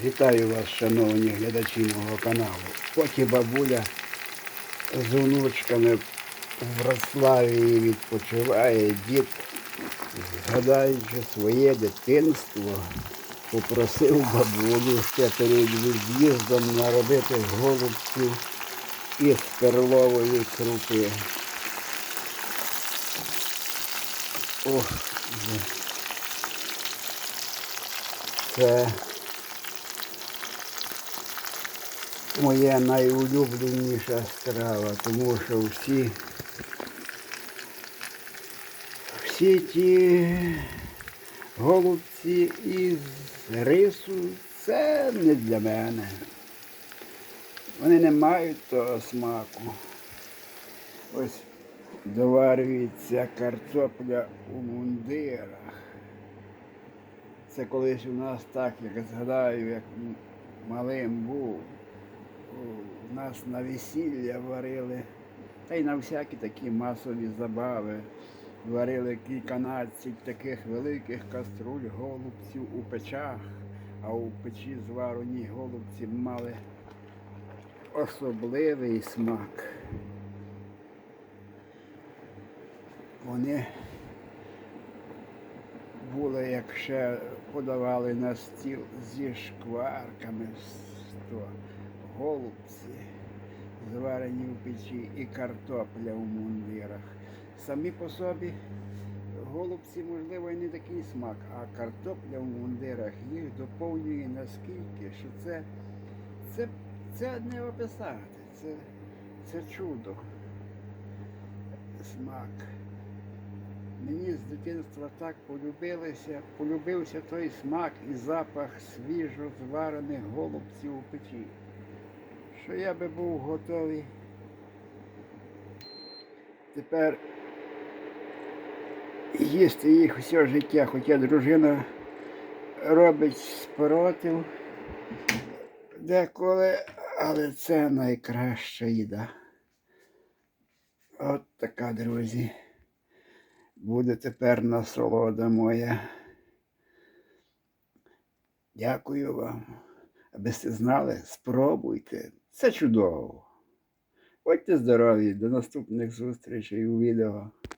Вітаю вас, шановні глядачі мого каналу. Поки бабуля з онучками в Вроцлаві відпочиває, дід, згадаючи своє дитинство, попросив бабулю ще перед від'їздом наробити голубців із перлової крупи. Ох, це моя найулюбленіша страва, тому що всі, всі ті голубці із рису це не для мене. Вони не мають того смаку. Ось доварюється картопля у мундирах. Це колись у нас так, як згадаю, як малим був. У нас на весілля варили, та й на всякі такі масові забави. Варили кільканадцять таких великих каструль голубців у печах, а у печі зварені голубці мали особливий смак. Вони були, як ще подавали на стіл зі шкварками, голубці, зварені в печі і картопля у мундирах. Самі по собі голубці, можливо, і не такий смак, а картопля в мундирах їх доповнює наскільки, що це, це, це не описати, це, це чудо. Смак. Мені з дитинства так полюбилося, полюбився той смак і запах свіжо зварених голубців у печі, що я би був готовий тепер їсти їх все життя, хоча дружина робить спротив деколи, але це найкраща їда. От така, друзі буде тепер насолода моя. Дякую вам. Аби ви знали, спробуйте. Це чудово. Будьте здорові, до наступних зустрічей у відео.